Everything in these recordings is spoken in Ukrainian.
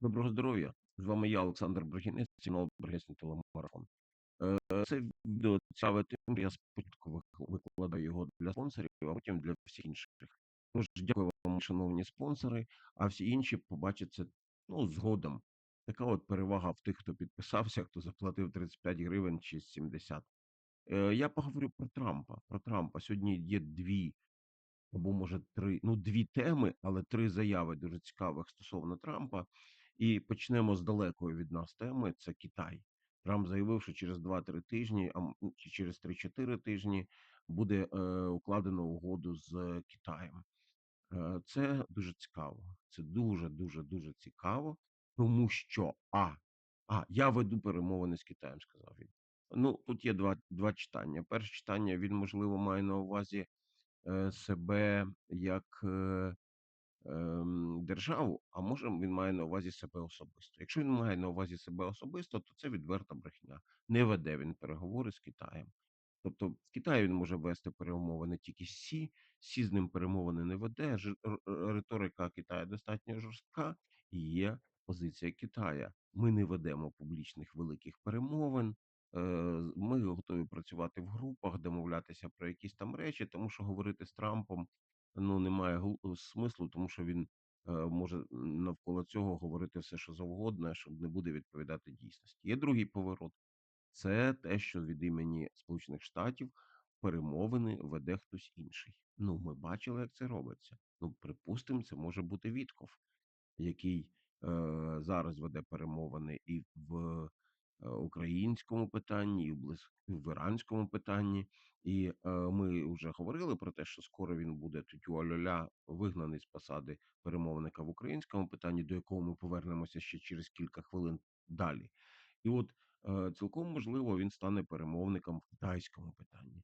Доброго здоров'я! З вами я, Олександр Брагінець, канал Брагінець телемарафон. Е, Це відео цікаве тим, я спочатку викладаю його для спонсорів, а потім для всіх інших. Тож дякую вам, шановні спонсори, а всі інші побачать це ну, згодом. Така от перевага в тих, хто підписався, хто заплатив 35 гривень чи 70. Е, Я поговорю про Трампа. Про Трампа. Сьогодні є дві або може три, ну дві теми, але три заяви дуже цікавих стосовно Трампа. І почнемо з далекої від нас теми. Це Китай. Трамп заявив, що через 2-3 тижні, а чи через 3-4 тижні буде е, укладено угоду з Китаєм. Е, Це дуже цікаво. Це дуже дуже дуже цікаво, тому що а, а я веду перемовини з Китаєм, сказав він. Ну тут є два, два читання. Перше читання він можливо має на увазі е, себе як е, державу, а може він має на увазі себе особисто. Якщо він має на увазі себе особисто, то це відверта брехня. Не веде він переговори з Китаєм. Тобто в Китаї він може вести перемовини тільки з Сі, Сі з ним перемовини не веде. Риторика Китаю достатньо жорстка, і є позиція Китая. Ми не ведемо публічних великих перемовин. е, Ми готові працювати в групах, домовлятися про якісь там речі, тому що говорити з Трампом ну немає гл- смислу, тому що він е, може навколо цього говорити все, що завгодно, що не буде відповідати дійсності. Є другий поворот. Це те, що від імені Сполучених Штатів перемовини веде хтось інший. Ну, ми бачили, як це робиться. Ну, припустимо, це може бути Вітков, який е, зараз веде перемовини і в е, українському питанні, і в іранському питанні. І е, ми вже говорили про те, що скоро він буде тютю Альоля вигнаний з посади перемовника в українському питанні, до якого ми повернемося ще через кілька хвилин далі. І от е, цілком можливо він стане перемовником в китайському питанні.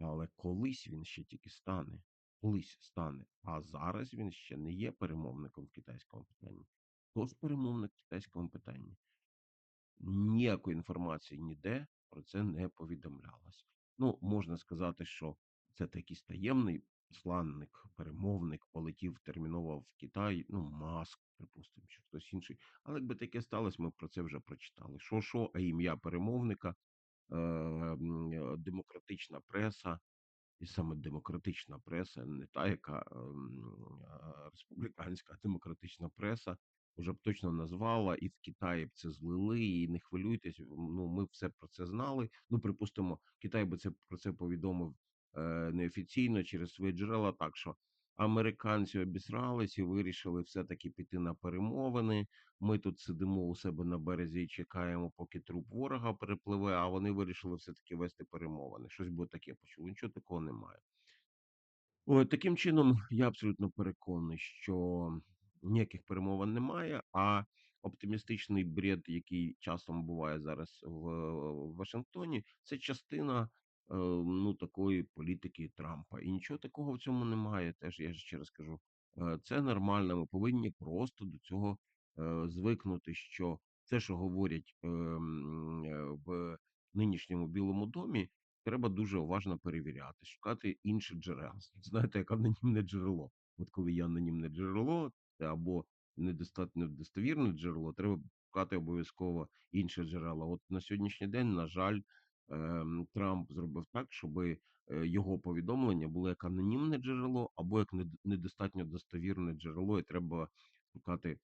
Але колись він ще тільки стане, колись стане. А зараз він ще не є перемовником в китайському питанні. Хто ж перемовник в китайському питанні? Ніякої інформації ніде про це не повідомлялось. Ну, можна сказати, що це такий таємний посланник, перемовник полетів терміново в Китай, ну, Маск, припустимо, чи хтось інший. Але якби таке сталося, ми про це вже прочитали. Що, що, а ім'я перемовника, е, е, демократична преса, і саме демократична преса, не та, яка а, республіканська, а демократична преса вже б точно назвала, і в Китаї б це злили, і не хвилюйтесь. Ну, ми все про це знали. Ну, припустимо, Китай би це про це повідомив е, неофіційно через свої джерела. Так що американці обісрались і вирішили все-таки піти на перемовини. Ми тут сидимо у себе на березі і чекаємо, поки труп ворога перепливе, а вони вирішили все-таки вести перемовини. Щось би таке почули. Нічого такого немає. Ой, таким чином, я абсолютно переконаний, що ніяких перемовин немає, а оптимістичний бред, який часом буває зараз в Вашингтоні, це частина е, ну, такої політики Трампа. І нічого такого в цьому немає. Теж я ж ще раз кажу, е, це нормально. Ми повинні просто до цього е, звикнути, що те, що говорять в нинішньому Білому домі, треба дуже уважно перевіряти, шукати інші джерела. Знаєте, як анонімне джерело. От коли є анонімне джерело або недостатньо достовірне джерело, треба шукати обов'язково інші джерела. От на сьогоднішній день, на жаль, ем, Трамп зробив так, щоб його повідомлення було як анонімне джерело, або як недостатньо достовірне джерело, і треба шукати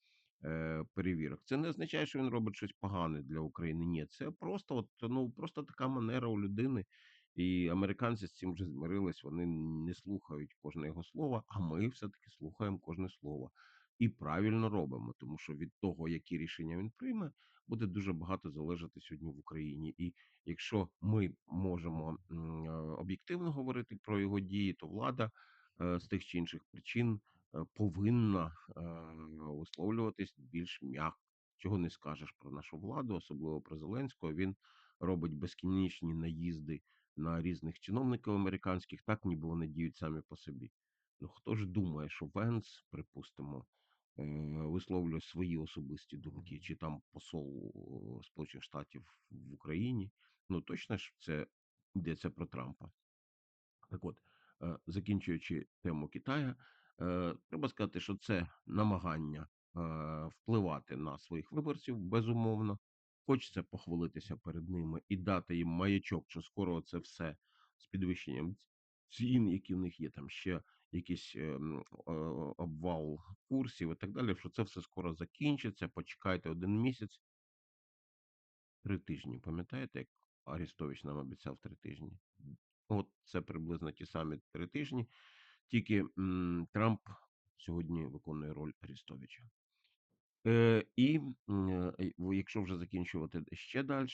е, перевірок. Це не означає, що він робить щось погане для України. Ні, це просто от ну просто така манера у людини. І американці з цим вже змирились, вони не слухають кожне його слово, а ми все-таки слухаємо кожне слово. І правильно робимо, тому що від того, які рішення він прийме, буде дуже багато залежати сьогодні в Україні. І якщо ми можемо е, об'єктивно говорити про його дії, то влада е, з тих чи інших причин е, повинна висловлюватись більш м'яко. Чого не скажеш про нашу владу, особливо про Зеленського. Він робить безкінечні наїзди на різних чиновників американських, так ніби вони діють самі по собі. Ну хто ж думає, що Венс, припустимо, висловлює свої особисті думки, чи там посол Сполучених Штатів в Україні? Ну точно ж це йдеться про Трампа. Так от, е, закінчуючи тему Китая, е, треба сказати, що це намагання е, впливати на своїх виборців, безумовно. Хочеться похвалитися перед ними і дати їм маячок, що скоро це все з підвищенням цін, які в них є, там ще якийсь ем, обвал курсів і так далі, що це все скоро закінчиться. Почекайте один місяць, три тижні. Пам'ятаєте, як Арістович нам обіцяв три тижні? От це приблизно ті самі три тижні, тільки м, Трамп сьогодні виконує роль Арістовича. Е, і е, якщо вже закінчувати ще далі,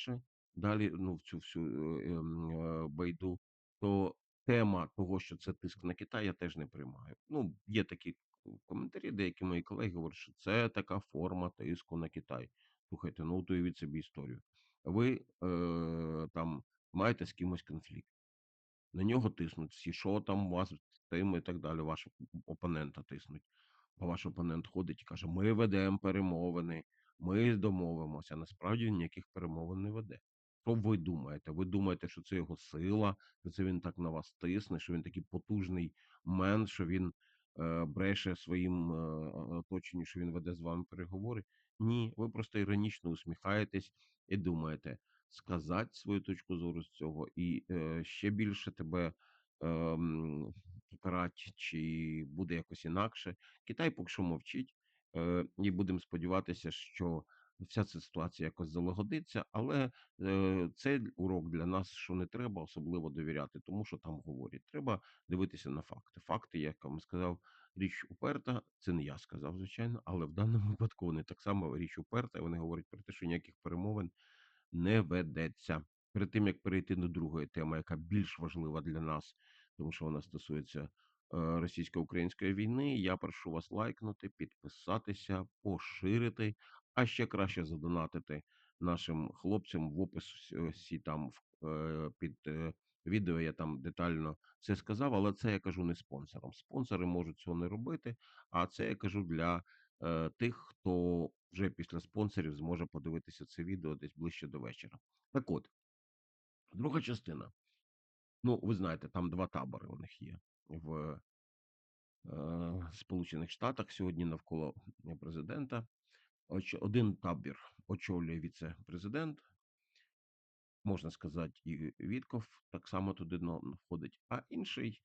далі ну, в цю всю е, е, байду, то тема того, що це тиск на Китай, я теж не приймаю. Ну, є такі коментарі, деякі мої колеги говорять, що це така форма тиску на Китай. Слухайте, ну уявіть собі історію. Ви е, там маєте з кимось конфлікт. На нього тиснуть всі, що там у вас тим і так далі, вашого опонента тиснуть. А ваш опонент ходить і каже: Ми ведемо перемовини, ми домовимося. Насправді ніяких перемовин не веде. Що ви думаєте? Ви думаєте, що це його сила, що це він так на вас тисне, що він такий потужний мен, що він е, бреше своїм е, оточенню, що він веде з вами переговори? Ні, ви просто іронічно усміхаєтесь і думаєте сказати свою точку зору з цього, і е, ще більше тебе покарати, чи буде якось інакше. Китай поки що мовчить, е, і будемо сподіватися, що вся ця ситуація якось залагодиться, але е, це урок для нас, що не треба особливо довіряти, тому що там говорять. Треба дивитися на факти. Факти, як вам сказав, річ уперта. Це не я сказав, звичайно, але в даному випадку вони так само річ уперта. і Вони говорять про те, що ніяких перемовин не ведеться. Перед тим як перейти до другої теми, яка більш важлива для нас, тому що вона стосується е, російсько-української війни. Я прошу вас лайкнути, підписатися, поширити, а ще краще задонатити нашим хлопцям в описі там е, під е, відео. Я там детально все сказав, але це я кажу не спонсорам. Спонсори можуть цього не робити. А це я кажу для е, тих, хто вже після спонсорів зможе подивитися це відео десь ближче до вечора. Так от, друга частина. Ну, ви знаєте, там два табори у них є в е, Сполучених Штатах сьогодні навколо президента. Один табір очолює віце-президент, можна сказати, і Вітков так само туди входить, а інший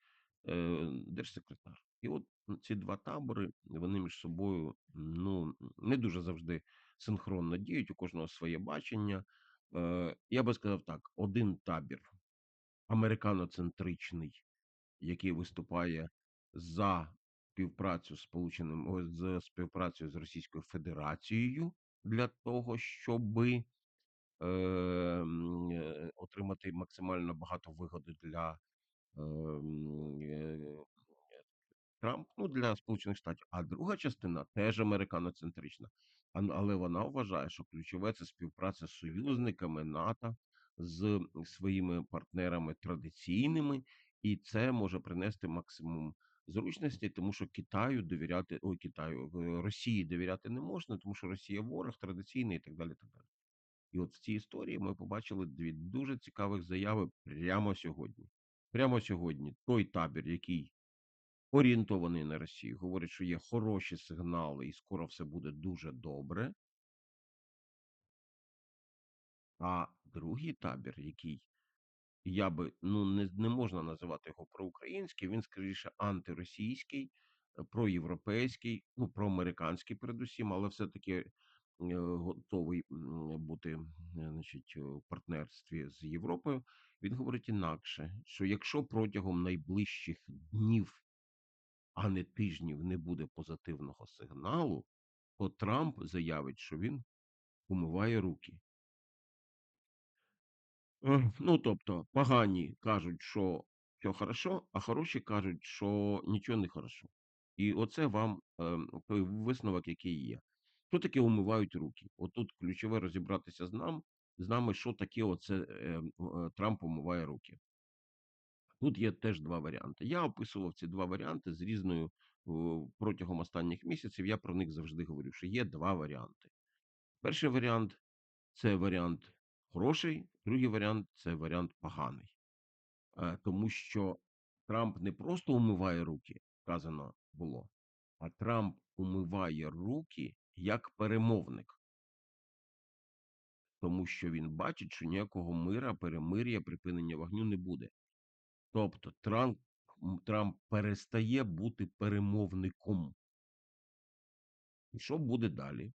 е, держсекретар. І от ці два табори вони між собою ну не дуже завжди синхронно діють. У кожного своє бачення. Е, я би сказав так: один табір американоцентричний, який виступає за співпрацю з Сполученим з співпрацею з Російською Федерацією для того, щоби е, е, отримати максимально багато вигоди для ем, е, Трамп ну, для Сполучених Штатів. А друга частина теж американоцентрична. Але вона вважає, що ключове це співпраця з союзниками НАТО, з своїми партнерами традиційними, і це може принести максимум зручності, тому що Китаю довіряти, ой, Китаю Росії довіряти не можна, тому що Росія ворог традиційний і так далі. Так далі. І от в цій історії ми побачили дві дуже цікавих заяви прямо сьогодні. Прямо сьогодні той табір, який орієнтований на Росію, говорить, що є хороші сигнали, і скоро все буде дуже добре. А другий табір, який я би ну не, не можна називати його проукраїнський, він скоріше антиросійський, е, проєвропейський, ну проамериканський передусім, але все-таки е, готовий бути значить, е, в партнерстві з Європою. Він говорить інакше, що якщо протягом найближчих днів, а не тижнів, не буде позитивного сигналу, то Трамп заявить, що він умиває руки. Е, Ну, тобто, погані кажуть, що все хорошо, а хороші кажуть, що нічого не хорошо. І оце вам ем, той висновок, який є. Що таке умивають руки? Отут ключове розібратися з нам, з нами, що таке оце е, е, Трамп умиває руки. Тут є теж два варіанти. Я описував ці два варіанти з різною о, протягом останніх місяців. Я про них завжди говорю, що є два варіанти. Перший варіант це варіант хороший, другий варіант це варіант поганий. Е, Тому що Трамп не просто умиває руки, сказано було, а Трамп умиває руки як перемовник. Тому що він бачить, що ніякого мира, перемир'я, припинення вогню не буде. Тобто Трамп, Трамп перестає бути перемовником. І що буде далі?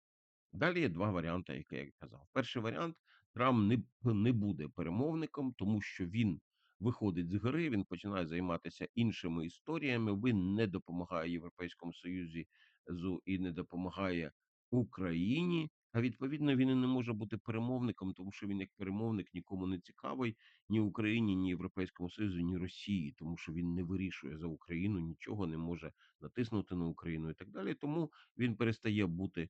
Далі є два варіанти, як я казав. Перший варіант Трамп не, не буде перемовником, тому що він виходить з гри, він починає займатися іншими історіями. Він не допомагає Європейському Союзі зу- і не допомагає Україні. А відповідно він і не може бути перемовником, тому що він як перемовник нікому не цікавий ні Україні, ні Європейському Союзу, ні Росії, тому що він не вирішує за Україну, нічого не може натиснути на Україну і так далі. Тому він перестає бути е,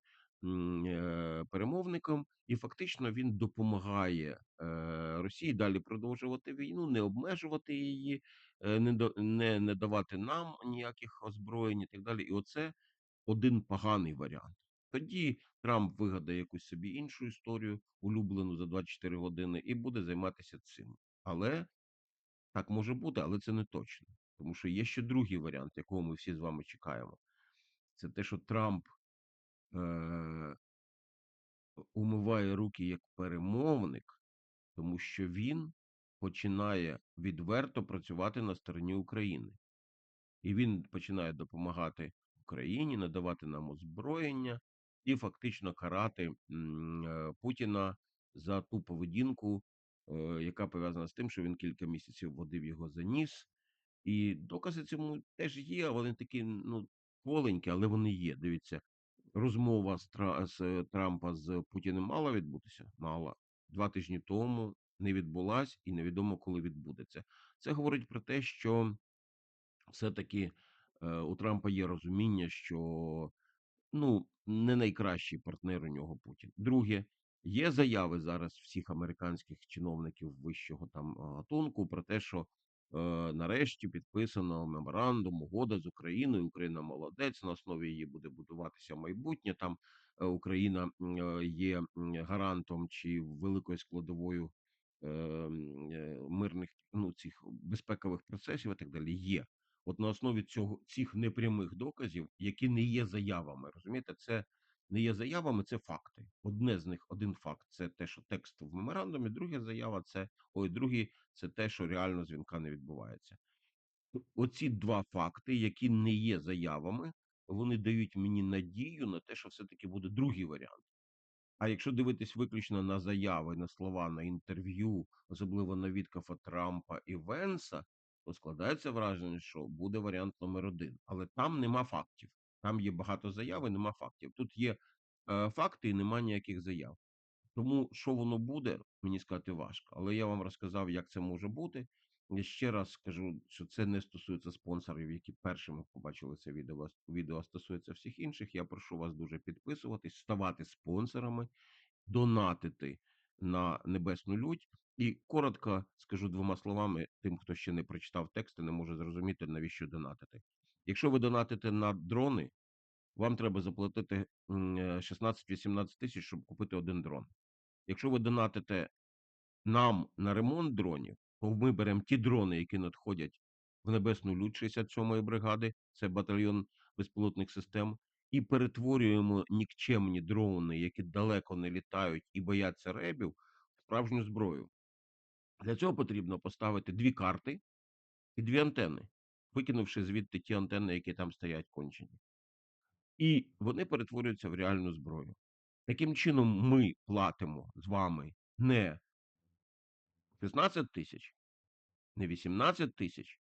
перемовником, і фактично він допомагає е, Росії далі продовжувати війну, не обмежувати її, е, не, не давати нам ніяких озброєнь і так далі. І оце один поганий варіант. Тоді Трамп вигадає якусь собі іншу історію, улюблену за 24 години, і буде займатися цим. Але так може бути, але це не точно. Тому що є ще другий варіант, якого ми всі з вами чекаємо. Це те, що Трамп е, умиває руки як перемовник, тому що він починає відверто працювати на стороні України. І він починає допомагати Україні, надавати нам озброєння і фактично карати е, Путіна за ту поведінку, е, яка пов'язана з тим, що він кілька місяців водив його за ніс. І докази цьому теж є. Вони такі, ну, кволенькі, але вони є. Дивіться, розмова з, з е, Трампа з Путіним мала відбутися? Мала. Два тижні тому не відбулась і невідомо, коли відбудеться. Це говорить про те, що все-таки е, у Трампа є розуміння, що ну, не найкращий партнер у нього Путін. Друге, є заяви зараз всіх американських чиновників вищого там е, гатунку про те, що е, нарешті підписано меморандум, угода з Україною. Україна молодець, на основі її буде будуватися майбутнє. Там е, Україна е, є гарантом чи великою складовою е, е, мирних ну цих безпекових процесів і так далі. Є. От на основі цього цих непрямих доказів, які не є заявами, розумієте, це не є заявами, це факти. Одне з них, один факт, це те, що текст в меморандумі. Друга заява, це ой, другий, це те, що реально дзвінка не відбувається. Оці два факти, які не є заявами, вони дають мені надію на те, що все-таки буде другий варіант. А якщо дивитись виключно на заяви, на слова, на інтерв'ю, особливо на Віткафа Трампа і Венса, то складається враження, що буде варіант номер один. Але там нема фактів. Там є багато заяв і нема фактів. Тут є е, факти і нема ніяких заяв. Тому що воно буде, мені сказати важко. Але я вам розказав, як це може бути. Я ще раз скажу, що це не стосується спонсорів, які першими побачили це відео. Відео стосується всіх інших. Я прошу вас дуже підписуватись, ставати спонсорами, донатити на небесну лють. І коротко скажу двома словами тим, хто ще не прочитав текст і не може зрозуміти, навіщо донатити. Якщо ви донатите на дрони, вам треба заплатити е, 16-18 тисяч, щоб купити один дрон. Якщо ви донатите нам на ремонт дронів, то ми беремо ті дрони, які надходять в небесну лють 67-ї бригади, це батальйон безпілотних систем, і перетворюємо нікчемні дрони, які далеко не літають і бояться ребів, в справжню зброю. Для цього потрібно поставити дві карти і дві антени, викинувши звідти ті антени, які там стоять кончені. І вони перетворюються в реальну зброю. Таким чином, ми платимо з вами не 16 тисяч, не 18 тисяч,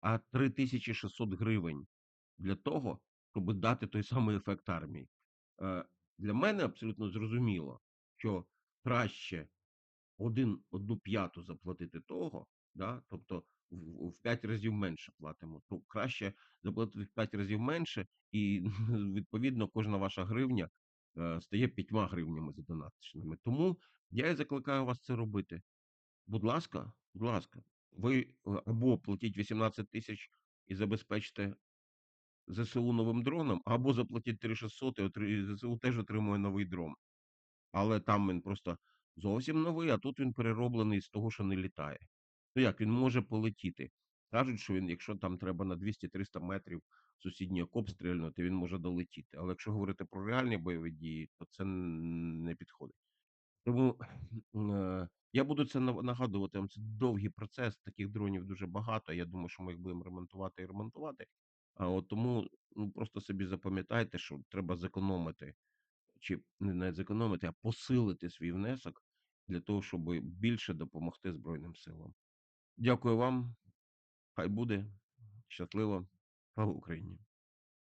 а 3600 гривень для того, щоб дати той самий ефект армії. Е, Для мене абсолютно зрозуміло, що краще один, одну п'яту заплатити того, да, тобто в, 5 разів менше платимо, то краще заплатити в 5 разів менше, і відповідно кожна ваша гривня е, стає 5 гривнями задонатичними. Тому я і закликаю вас це робити. Будь ласка, будь ласка, ви е, або платіть 18 тисяч і забезпечте ЗСУ новим дроном, або заплатіть 3600 і отри- і ЗСУ теж отримує новий дрон. Але там він просто зовсім новий, а тут він перероблений з того, що не літає. Ну як він може полетіти? Кажуть, що він, якщо там треба на 200-300 метрів сусідній окоп стрельнути, він може долетіти. Але якщо говорити про реальні бойові дії, то це не підходить. Тому, е, я буду це нагадувати вам. Це довгий процес, таких дронів дуже багато. Я думаю, що ми їх будемо ремонтувати і ремонтувати. А от тому, ну, просто собі запам'ятайте, що треба зекономити, чи не зекономити, а посилити свій внесок для того, щоби більше допомогти Збройним Силам. Дякую вам. Хай буде. Щасливо. Слава Україні!